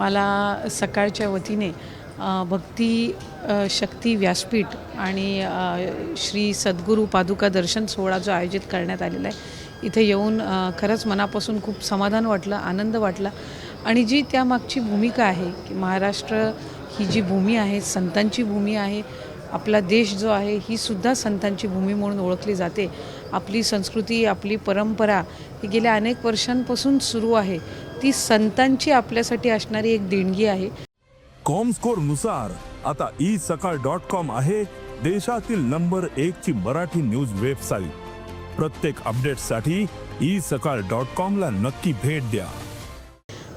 मला सकाळच्या वतीने भक्ती शक्ती व्यासपीठ आणि श्री सद्गुरू पादुका दर्शन सोहळा जो आयोजित करण्यात आलेला आहे इथे येऊन खरंच मनापासून खूप समाधान वाटलं आनंद वाटला. आणि जी त्यामागची भूमिका आहे की महाराष्ट्र ही जी भूमी आहे संतांची भूमी आहे आपला देश जो आहे ही सुद्धा संतांची भूमी म्हणून ओळखली जाते. आपली संस्कृती आपली परंपरा ही गेल्या अनेक वर्षांपासून सुरू आहे. ती संतांची आपल्यासाठी असणारी एक देणगी आहे. कॉमस्कोरनुसार आता ई सकाळ डॉट कॉम आहे देशातील नंबर एक ची मराठी न्यूज वेबसाईट. प्रत्येक अपडेटसाठी ई सकाळ डॉट कॉम ला नक्की भेट द्या.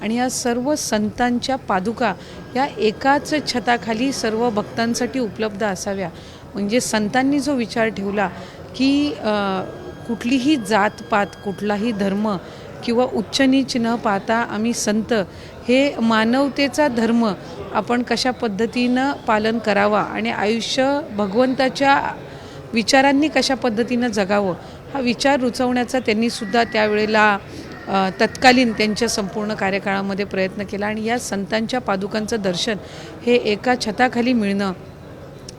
आणि या सर्व संतांच्या पादुका या एकाच छताखाली सर्व भक्तांसाठी उपलब्ध असाव्या. म्हणजे संतांनी जो विचार ठेवला की कुठलीही जातपात कुठलाही धर्म किंवा उच्च नीच न पाहता आम्ही संत हे मानवतेचा धर्म आपण कशा पद्धतीनं पालन करावा आणि आयुष्य भगवंताच्या विचारांनी कशा पद्धतीनं जगावं हा विचार रुचवण्याचा त्यांनी सुद्धा त्यावेळेला तत्कालीन त्यांच्या संपूर्ण कार्यकाळामध्ये प्रयत्न केला. आणि या संतांच्या पादुकांचं दर्शन हे एका छताखाली मिळणं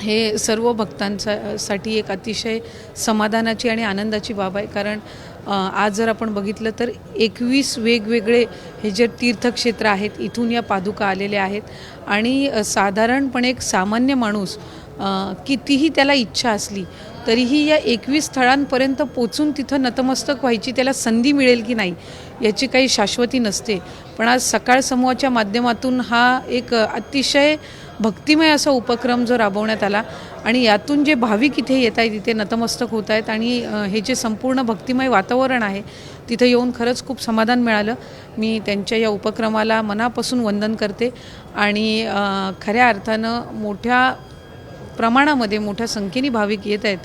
हे सर्व भक्तांचा साठी एक अतिशय समाधानाची आणि आनंदाची बाब आहे. कारण आज जर आपण बघितलं तर एकवीस वेगवेगळे हे जे तीर्थक्षेत्र आहेत इथून या पादुका आलेल्या आहेत. आणि साधारणपणे एक सामान्य माणूस कितीही त्याला इच्छा असली तरीही या एकवीस स्थळांपर्यंत पोचून तिथं नतमस्तक व्हायची त्याला संधी मिळेल की नाही याची काही शाश्वती नसते. पण आज सकाळ समूहाच्या माध्यमातून हा एक अतिशय भक्तिमय असा उपक्रम जो राबवण्यात आला आणि यातून जे भाविक इथे येत आहेत इथे नतमस्तक होत आहेत आणि हे जे संपूर्ण भक्तिमय वातावरण आहे तिथं येऊन खरंच खूप समाधान मिळालं. मी त्यांच्या या उपक्रमाला मनापासून वंदन करते आणि खऱ्या अर्थानं मोठ्या प्रमाणामध्ये मोठ्या संख्येने भाविक येत आहेत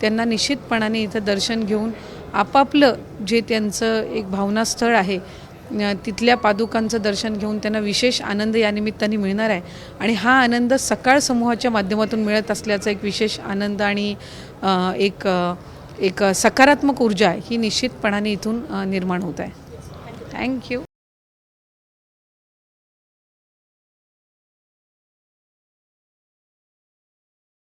त्यांना निश्चितपणाने इथं दर्शन घेऊन आपापलं जे त्यांचं एक भावनास्थळ आहे तिथल्या पादुकांचं दर्शन घेऊन त्यांना विशेष आनंद या निमित्ताने मिळणार आहे. आणि हा आनंद सकाळ समूहाच्या माध्यमातून मिळत असल्याचा एक विशेष आनंद आणि एक एक सकारात्मक ऊर्जा आहे ही निश्चितपणाने इथून निर्माण होत आहे. थँक्यू